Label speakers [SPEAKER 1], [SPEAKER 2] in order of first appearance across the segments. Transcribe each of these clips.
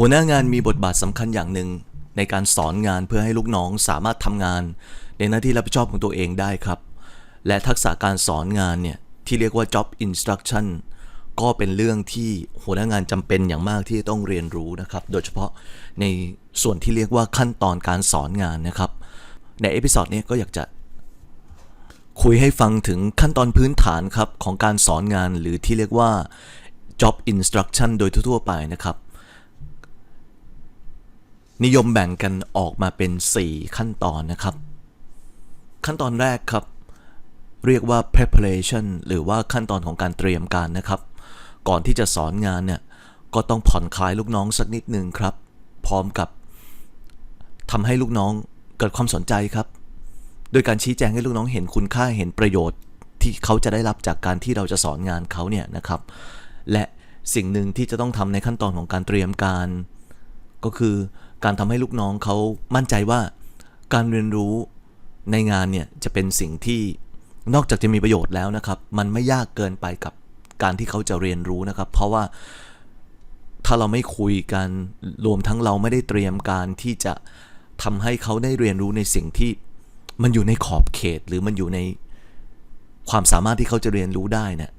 [SPEAKER 1] หัวหน้างานมีบทบาทสำคัญอย่างหนึ่ง ในการสอนงานเพื่อให้ลูกน้องสามารถทำงาน ในหน้าที่รับผิดชอบของตัวเองได้ครับ และทักษะการสอนงานเนี่ยที่เรียกว่า job instruction ก็เป็นเรื่องที่หัวหน้างานจำเป็นอย่างมากที่ต้องเรียนรู้นะครับ โดยเฉพาะในส่วนที่เรียกว่าขั้นตอนการสอนงานนะครับ ในเอพิ o d ดนี้ก็อยากจะคุยให้ฟังถึงขั้นตอนพื้นฐานครับของการสอนงานหรือที่เรียกว่า job instruction โดยทั่วๆไปนะครับ นิยมแบ่งกันออกมาเป็น 4 ขั้นตอนนะครับ ขั้นตอนแรกครับ เรียกว่า preparation หรือว่าขั้นตอนของการเตรียมการนะครับ ก่อนที่จะสอนงานเนี่ยก็ต้องผ่อนคลายลูกน้องสักนิดหนึ่งครับ พร้อมกับทำให้ลูกน้องเกิดความสนใจครับ โดยการชี้แจงให้ลูกน้องเห็นคุณค่าเห็นประโยชน์ที่เขาจะได้รับจากการที่เราจะสอนงานเขาเนี่ยนะครับ และสิ่งหนึ่งที่จะต้องทำในขั้นตอนของการเตรียมการ ก็คือ การทำให้ลูกน้องเขามั่นใจว่าการเรียนรู้ในงานเนี่ยจะเป็นสิ่งที่นอกจากจะมีประโยชน์แล้วนะครับ มันไม่ยากเกินไปกับการที่เขาจะเรียนรู้นะครับ เพราะว่าถ้าเราไม่คุยกันรวมทั้งเราไม่ได้เตรียมการที่จะทำให้เขาได้เรียนรู้ในสิ่งที่มันอยู่ในขอบเขตหรือมันอยู่ในความสามารถที่เขาจะเรียนรู้ได้เนี่ย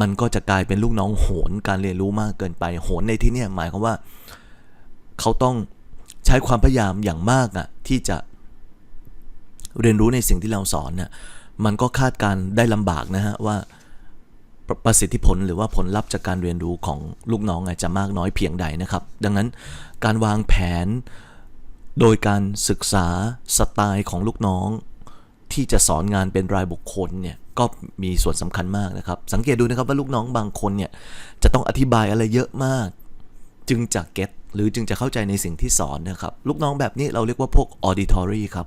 [SPEAKER 1] มันก็จะกลายเป็นลูกน้องโหนการเรียนรู้มากเกินไปโหนในที่นี่ยหมายความว่า เขาต้อง ใช้ความพยายามอย่างมากอะที่จะเรียนรู้ในสิ่งที่เราสอนเนี่ยมันก็คาดการได้ลำบากนะฮะว่าประประสิทธิผลหรือว่าผลลัพธ์จากการเรียนรู้ของลูกน้องอาจจะมากน้อยเพียงใดนะครับ ดังนั้นการวางแผนโดยการศึกษาสไตล์ของลูกน้อง ที่จะสอนงานเป็นรายบุคคลเนี่ยก็มีส่วนสำคัญมากนะครับ สังเกตดูนะครับว่าลูกน้องบางคนเนี่ยจะต้องอธิบายอะไรเยอะมาก จึงจะเก็ต หรือจึงจะเข้าใจในสิ่งที่สอนนะครับ ลูกน้องแบบนี้เราเรียกว่าพวก auditory ครับ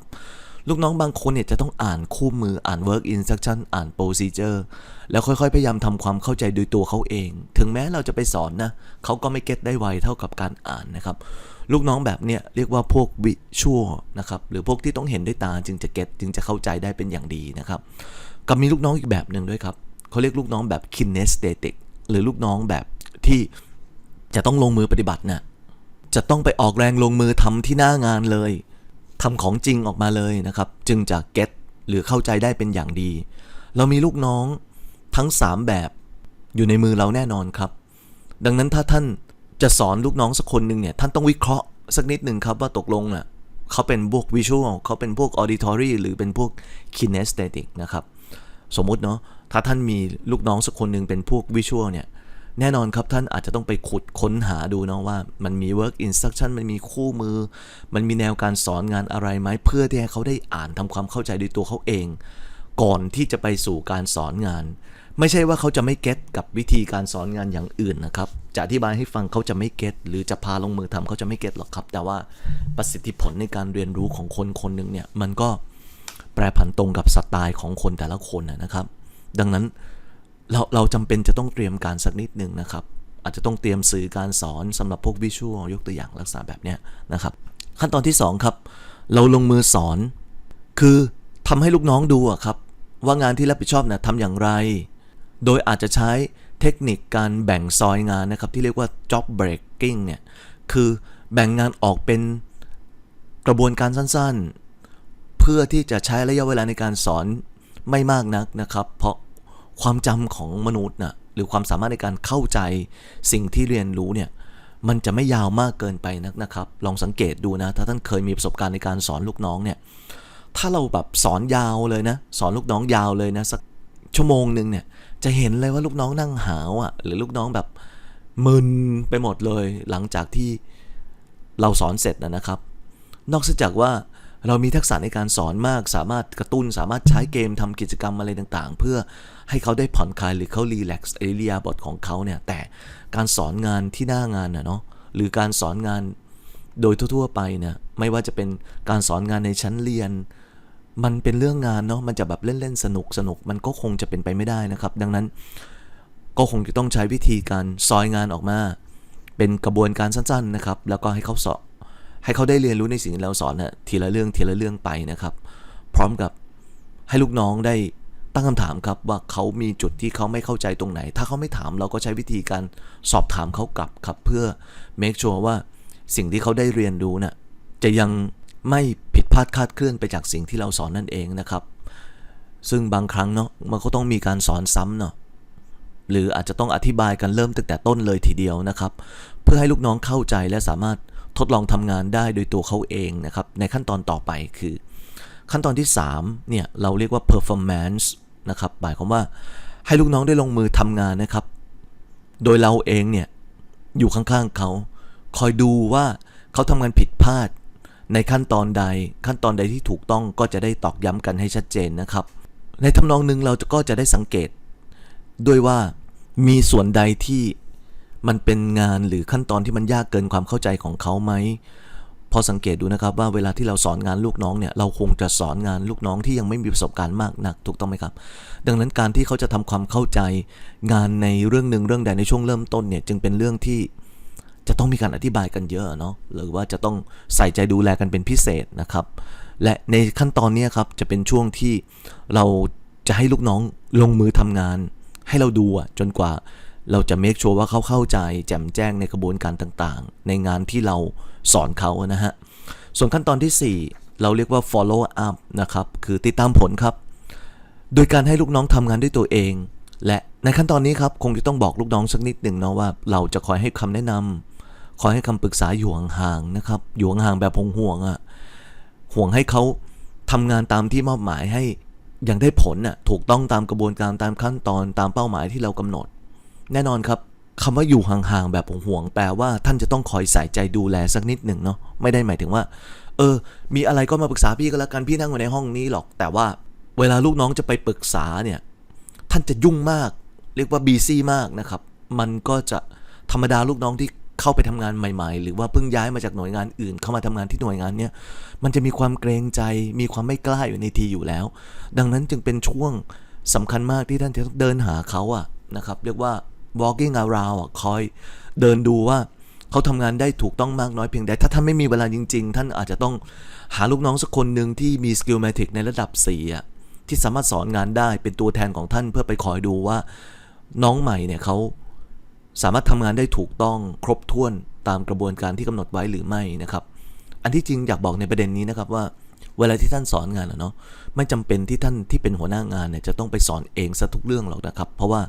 [SPEAKER 1] ลูกน้องบางคนเนี่ยจะต้องอ่านคู่มืออ่าน work instruction อ่าน procedure แล้วค่อยๆ พยายามทำความเข้าใจโดยตัวเขาเอง ถึงแม้เราจะไปสอนนะเขาก็ไม่เก็ตได้ไวเท่ากับการอ่านนะครับ ลูกน้องแบบเนี้ยเรียกว่าพวก visual นะครับ หรือพวกที่ต้องเห็นด้วยตาจึงจะเก็ตจึงจะเข้าใจได้เป็นอย่างดีนะครับกับมีลูกน้องอีกแบบหนึ่งด้วยครับเขาเรียกลูกน้องแบบ kinesthetic หรือลูกน้องแบบที่จะต้องลงมือปฏิบัติน่ะ จะต้องไปออกแรงลงมือทำที่หน้างานเลยทำของจริงออกมาเลยนะครับ จึงจะเก็ตหรือเข้าใจได้เป็นอย่างดี เรามีลูกน้องทั้ง 3 แบบอยู่ในมือเราแน่นอนครับ ดังนั้นถ้าท่านจะสอนลูกน้องสักคนหนึ่งเนี่ยท่านต้องวิเคราะห์สักนิดหนึ่งครับว่าตกลงน่ะเขาเป็นพวกวิชวลเขาเป็นพวกออดิทอรี่หรือเป็นพวกคินเนสเตติกนะครับ สมมุติเนาะถ้าท่านมีลูกน้องสักคนหนึ่งเป็นพวกวิชวลเนี่ย แน่นอนครับท่านอาจจะต้องไปขุดค้นหาดูเนาะว่า มันมี work instruction มันมีคู่มือ มันมีแนวการสอนงานอะไรไหมเพื่อที่ให้เขาได้อ่านทำความเข้าใจด้วยตัวเขาเอง ก่อนที่จะไปสู่การสอนงาน ไม่ใช่ว่าเขาจะไม่เก็ตกับวิธีการสอนงานอย่างอื่นนะครับจะอธิบายให้ฟังเขาจะไม่เก็ตหรือจะพาลงมือทำเขาจะไม่เก็ตหรอกครับ แต่ว่าประสิทธิผลในการเรียนรู้ของคนคนหนึ่งเนี่ยมันก็แปรผันตรงกับสไตล์ของคนแต่ละคนนะครับ ดังนั้น เราเราจำเป็นจะต้องเตรียมการสักนิดหนึ่งนะครับ อาจจะต้องเตรียมสื่อการสอนสำหรับพวกวิชวลยกตัวอย่างลักษณะแบบเนี้ยนะครับ ขั้นตอนที่ 2 ครับ เราลงมือสอน คือทำให้ลูกน้องดูอะครับ ว่างานที่รับผิดชอบนะทำอย่างไร โดยอาจจะใช้เทคนิคการแบ่งซอยงานนะครับ ที่เรียกว่า job breaking เนี่ยคือแบ่งงานออกเป็นกระบวนการสั้นๆ เพื่อที่จะใช้ระยะเวลาในการสอนไม่มากนักนะครับ เพราะ ความจำของมนุษย์นะหรือความสามารถในการเข้าใจสิ่งที่เรียนรู้เนี่ยมันจะไม่ยาวมากเกินไปนักนะครับ ลองสังเกตดูนะ ถ้าท่านเคยมีประสบการณ์ในการสอนลูกน้องเนี่ย ถ้าเราแบบสอนยาวเลยนะ สอนลูกน้องยาวเลยนะสักชั่วโมงหนึ่งเนี่ย จะเห็นเลยว่าลูกน้องนั่งหาวอะ่ะ หรือลูกน้องแบบมึนไปหมดเลย หลังจากที่เราสอนเสร็จนะครับ นอกจากว่าเรามีทักษะในการสอนมาก สามารถกระตุ้น สามารถใช้เกมทำกิจกรรมอะไรต่างๆ เพื่อ ให้เขาได้ผ่อนคลายหรือเขารีแลกซ์เอเรียบทของเขาเนี่ยแต่การสอนงานที่หน้างานนะเนาะหรือการสอนงานโดยทั่วๆไปเนี่ยไม่ว่าจะเป็นการสอนงานในชั้นเรียน มันเป็นเรื่องงานเนาะมันจะแบบเล่นๆสนุกสนุกมันก็คงจะเป็นไปไม่ได้นะครับ ดังนั้นก็คงจะต้องใช้วิธีการซอยงานออกมา เป็นกระบวนการสั้นๆนะครับ แล้วก็ให้เขาสอบให้เขาได้เรียนรู้ในสิ่งที่เราสอนนะทีละเรื่องทีละเรื่องไปนะครับ พร้อมกับให้ลูกน้องได้ ตั้งคำถามครับว่าเขามีจุดที่เขาไม่เข้าใจตรงไหน ถ้าเขาไม่ถามเราก็ใช้วิธีการสอบถามเขากลับครับเพื่อ make sure ว่าสิ่งที่เขาได้เรียนรู้น่ะจะยังไม่ผิดพลาดคาดเคลื่อนไปจากสิ่งที่เราสอนนั่นเองนะครับ ซึ่งบางครั้งเนาะมันก็ต้องมีการสอนซ้ำเนาะหรืออาจจะต้องอธิบายกันเริ่มตั้งแต่ต้นเลยทีเดียวนะครับ เพื่อให้ลูกน้องเข้าใจและสามารถทดลองทำงานได้โดยตัวเขาเองนะครับ ในขั้นตอนต่อไปคือ ขั้นตอนที่ 3 เนี่ย เราเรียกว่า performance นะครับหมายความว่าให้ลูกน้องได้ลงมือทำงานนะครับ โดยเราเองเนี่ยอยู่ข้างๆเขา คอยดูว่าเขาทำงานผิดพลาด ในขั้นตอนใด ขั้นตอนใดที่ถูกต้องก็จะได้ตอกย้ำกันให้ชัดเจนนะครับ ในทำนองหนึ่งเราก็จะได้สังเกต ด้วยว่ามีส่วนใดที่มันเป็นงานหรือขั้นตอนที่มันยากเกินความเข้าใจของเขาไหม พอสังเกตดูนะครับว่าเวลาที่เราสอนงานลูกน้องเนี่ยเราคงจะสอนงานลูกน้องที่ยังไม่มีประสบการณ์มากนักถูกต้องไหมครับ ดังนั้นการที่เขาจะทำความเข้าใจงานในเรื่องหนึ่งเรื่องใดในช่วงเริ่มต้นเนี่ยจึงเป็นเรื่องที่จะต้องมีการอธิบายกันเยอะเนาะหรือว่าจะต้องใส่ใจดูแลกันเป็นพิเศษนะครับ และในขั้นตอนนี้ครับจะเป็นช่วงที่เราจะให้ลูกน้องลงมือทำงาน ให้เราดูจนกว่าเราจะเมคชัวร์ว่าเขาเข้าใจแจ่มแจ้งในกระบวนการต่างๆ ในงานที่เรา สอนเขานะฮะ ส่วนขั้นตอนที่ 4 เราเรียกว่า follow up นะครับ คือติดตามผลครับ โดยการให้ลูกน้องทำงานด้วยตัวเอง และในขั้นตอนนี้ครับ คงจะต้องบอกลูกน้องสักนิดหนึ่งเนาะว่าเราจะคอยให้คำแนะนำคอยให้คำปรึกษาอยู่ห่างๆนะครับ อยู่ห่างๆแบบห่วงๆอะ่ะ ห่วงให้เขาทำงานตามที่มอบหมายให้อย่างได้ผลน่ะ ถูกต้องตามกระบวนการตามขั้นตอนตามเป้าหมายที่เรากำหนด แน่นอนครับ คำว่าอยู่ห่างๆแบบห่วงๆแปลว่าท่านจะต้องคอยใส่ใจดูแลสักนิดหนึ่งเนาะไม่ได้หมายถึงว่า เออ มีอะไรก็มาปรึกษาพี่ก็แล้วกันพี่นั่งอยู่ในห้องนี้หรอก แต่ว่าเวลาลูกน้องจะไปปรึกษาเนี่ย ท่านจะยุ่งมาก เรียกว่าบีซี่มากนะครับ มันก็จะธรรมดาลูกน้องที่เข้าไปทำงานใหม่ ๆ หรือว่าเพิ่งย้ายมาจากหน่วยงานอื่น เข้ามาทำงานที่หน่วยงานเนี่ยมันจะมีความเกรงใจ มีความไม่กล้าอยู่ในทีอยู่แล้ว ดังนั้นจึงเป็นช่วงสำคัญมากที่ท่านจะต้องเดินหาเขาอะนะครับ เรียกว่า walking around อะคอยเดินดูว่าเขาทำงานได้ถูกต้องมากน้อยเพียงใด ถ้าท่านไม่มีเวลาจริง ๆ ท่านอาจจะต้องหาลูกน้องสักคนหนึ่งที่มี skill matrix ในระดับ4อะที่สามารถสอนงานได้เป็นตัวแทนของท่านเพื่อไปคอยดูว่าน้องใหม่เนี่ยเขาสามารถทำงานได้ถูกต้องครบถ้วนตามกระบวนการที่กำหนดไว้หรือไม่นะครับ อันที่จริงอยากบอกในประเด็นนี้นะครับว่าเวลาที่ท่านสอนงานเนาะไม่จำเป็นที่ท่านที่เป็นหัวหน้างานเนี่ยจะต้องไปสอนเองซะทุกเรื่องหรอกนะครับ เพราะว่า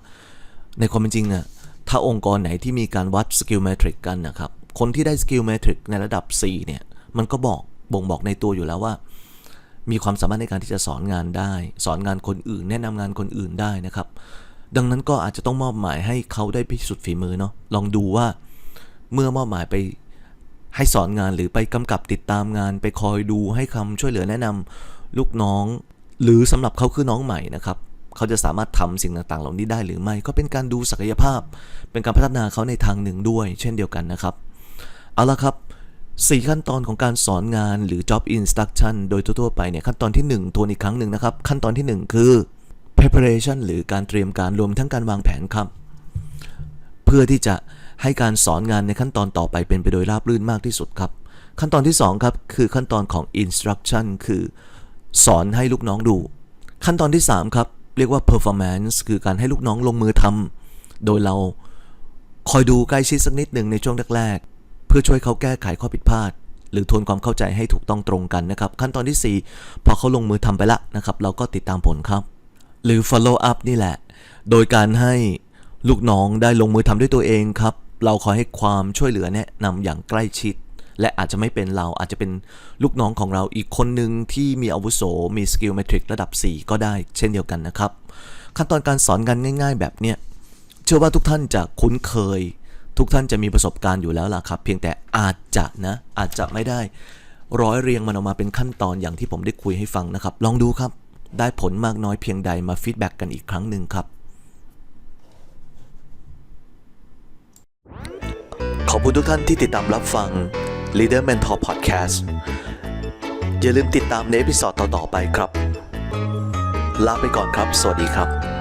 [SPEAKER 1] ในความเป็นจริงอะถ้าองค์กรไหนที่มีการวัดสกิลเมทริกกันนะครับ คนที่ได้สกิลเมทริกในระดับ 4 เนี่ย มันก็บอกบ่งบอกในตัวอยู่แล้วว่า มีความสามารถในการที่จะสอนงานได้ สอนงานคนอื่น แนะนำงานคนอื่นได้นะครับ ดังนั้นก็อาจจะต้องมอบหมายให้เขาได้พิสูจน์ฝีมือเนาะลองดูว่าเมื่อมอบหมายไปให้สอนงานหรือไปกำกับติดตามงาน ไปคอยดูให้คำช่วยเหลือแนะนำลูกน้อง หรือสำหรับเขาคือน้องใหม่นะครับ เขาจะสามารถทำสิ่งต่างๆ เหล่านี้ได้หรือไม่ ก็เป็นการดูศักยภาพ เป็นการพัฒนาเขาในทางหนึ่งด้วย เช่นเดียวกันนะครับ เอาละครับ 4 ขั้นตอนของการสอนงานหรือ job instruction โดยทั่วๆไปเนี่ยขั้นตอนที่ 1 ทวนอีกครั้งหนึ่งนะครับ ขั้นตอนที่ 1 คือ preparation หรือการเตรียมการรวมทั้งการวางแผนครับ เพื่อที่จะให้การสอนงานในขั้นตอนต่อไปเป็นไปโดยราบรื่นมากที่สุดครับ ขั้นตอนที่ 2 ครับ คือขั้นตอนของ instruction คือ สอนให้ลูกน้องดู ขั้นตอนที่ 3 ครับ เรียกว่า performance คือการให้ลูกน้องลงมือทำโดยเราคอยดูใกล้ชิดสักนิดหนึ่งในช่วงแรกๆ เพื่อช่วยเขาแก้ไขข้อผิดพลาด หรือทวนความเข้าใจให้ถูกต้องตรงกันนะครับ ขั้นตอนที่ 4 พอเขาลงมือทำไปละนะครับ เราก็ติดตามผลครับ หรือ follow up นี่แหละ โดยการให้ลูกน้องได้ลงมือทำด้วยตัวเองครับ เราคอยให้ความช่วยเหลือแนะนำอย่างใกล้ชิด และอาจจะไม่เป็นเราอาจจะเป็นลูกน้องของเราอีกคนหนึ่งที่มีอาวุโสมีสกิลเมทริกระดับ 4 ก็ได้เช่นเดียวกันนะครับ ขั้นตอนการสอนกันง่าย ๆ แบบเนี้ยเชื่อว่าทุกท่านจะคุ้นเคย ทุกท่านจะมีประสบการณ์อยู่แล้วล่ะครับ เพียงแต่อาจจะนะอาจจะไม่ได้ร้อยเรียงมันออกมาเป็นขั้นตอนอย่างที่ผมได้คุยให้ฟังนะครับ ลองดูครับ ได้ผลมากน้อยเพียงใดมาฟีดแบ็กกันอีกครั้งหนึ่งครับขอบคุณทุกท่านที่ติดตามรับฟัง Leader Mentor Podcast อย่าลืมติดตามในเอพิซอดต่อ ๆ ไปครับ ลาไปก่อนครับ สวัสดีครับ